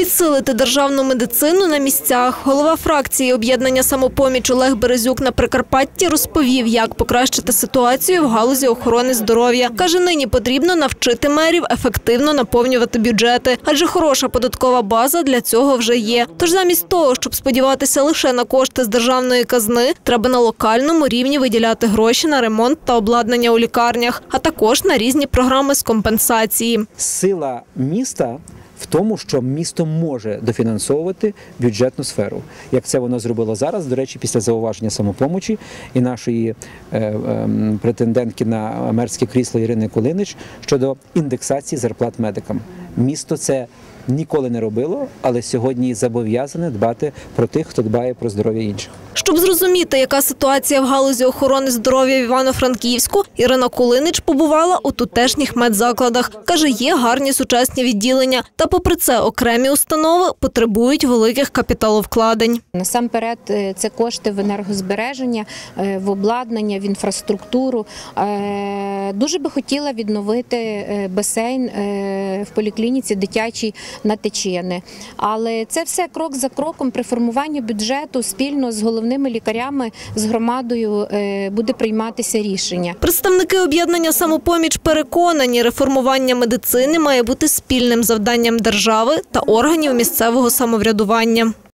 Підсилити державну медицину на місцях. Голова фракції об'єднання самопоміч Олег Березюк на Прикарпатті розповів, як покращити ситуацію в галузі охорони здоров'я. Каже, нині потрібно навчити мерів ефективно наповнювати бюджети, адже хороша податкова база для цього вже є. Тож замість того, щоб сподіватися лише на кошти з державної казни, треба на локальному рівні виділяти гроші на ремонт та обладнання у лікарнях, а також на різні програми з компенсації. сила міста в тому, що місто може дофінансовувати бюджетну сферу, як це воно зробило зараз. До речі, після зауваження самопомочі і нашої е, е, претендентки на мерське крісло Ірини Кулинич щодо індексації зарплат медикам. Місто це ніколи не робило, але сьогодні зобов'язане дбати про тих, хто дбає про здоров'я інших. Щоб зрозуміти, яка ситуація в галузі охорони здоров'я в Івано-Франківську, Ірина Кулинич побувала у тутешніх медзакладах. Каже, є гарні сучасні відділення. Та попри це окремі установи потребують великих капіталовкладень. Насамперед, е, це кошти в енергозбереження, е, в обладнання, в інфраструктуру. Дуже би хотіла відновити е, басейн е, в поліклініці дитячій на Течени. Але це все крок за кроком при формуванні бюджету спільно з головними лікарями, з громадою е, буде прийматися рішення. Представники об'єднання самопоміч переконані, реформування медицини має бути спільним завданням держави та органів місцевого самоврядування.